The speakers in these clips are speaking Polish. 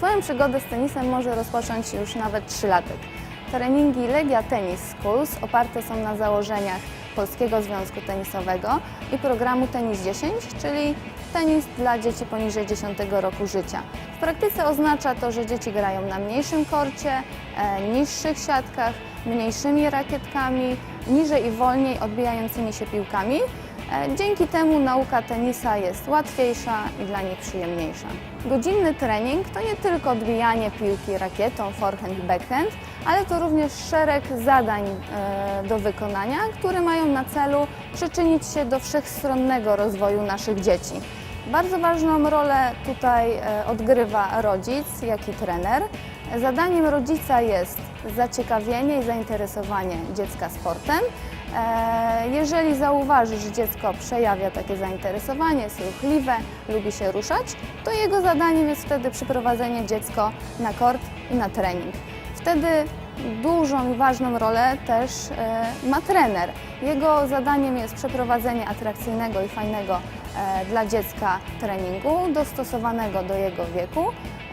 Swoją przygodę z tenisem może rozpocząć już nawet trzylatek. Treningi Legia Tennis Schools oparte są na założeniach Polskiego Związku Tenisowego i programu Tenis 10, czyli tenis dla dzieci poniżej 10 roku życia. W praktyce oznacza to, że dzieci grają na mniejszym korcie, e, niższych siatkach, mniejszymi rakietkami, niżej i wolniej odbijającymi się piłkami. E, Dzięki temu nauka tenisa jest łatwiejsza i dla nich przyjemniejsza. Godzinny trening to nie tylko odbijanie piłki rakietą, forehand backhand, ale to również szereg zadań e, do wykonania, które mają na celu przyczynić się do wszechstronnego rozwoju naszych dzieci. Bardzo ważną rolę tutaj e, odgrywa rodzic, jak i trener. Zadaniem rodzica jest zaciekawienie i zainteresowanie dziecka sportem. E, Jeżeli zauważy, że dziecko przejawia takie zainteresowanie, jest ruchliwe, lubi się ruszać, to jego zadaniem jest wtedy przyprowadzenie dziecko na kort i na trening. Wtedy dużą i ważną rolę też e, ma trener. Jego zadaniem jest przeprowadzenie atrakcyjnego i fajnego dla dziecka treningu, dostosowanego do jego wieku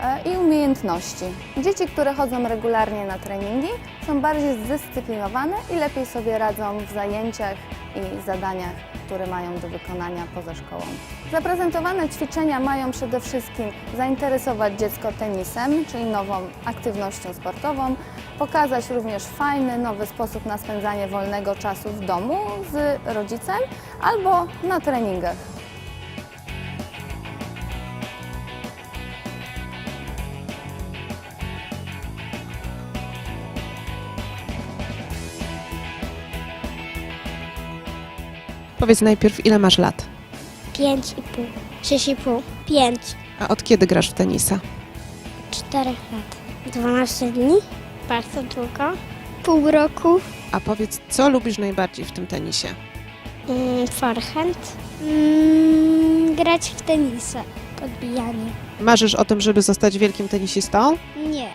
e, i umiejętności. Dzieci, które chodzą regularnie na treningi, są bardziej zdyscyplinowane i lepiej sobie radzą w zajęciach i zadaniach, które mają do wykonania poza szkołą. Zaprezentowane ćwiczenia mają przede wszystkim zainteresować dziecko tenisem, czyli nową aktywnością sportową, pokazać również fajny, nowy sposób na spędzanie wolnego czasu w domu z rodzicem albo na treningach. Powiedz najpierw, ile masz lat? Pięć i pół. Sześć i pół. Pięć. A od kiedy grasz w tenisa? Czterech lat. Dwanaście dni. Bardzo długo. Pół roku. A powiedz, co lubisz najbardziej w tym tenisie? Mm, forehand. Mm, grać w tenisa. Podbijanie. Marzysz o tym, żeby zostać wielkim tenisistą? Nie.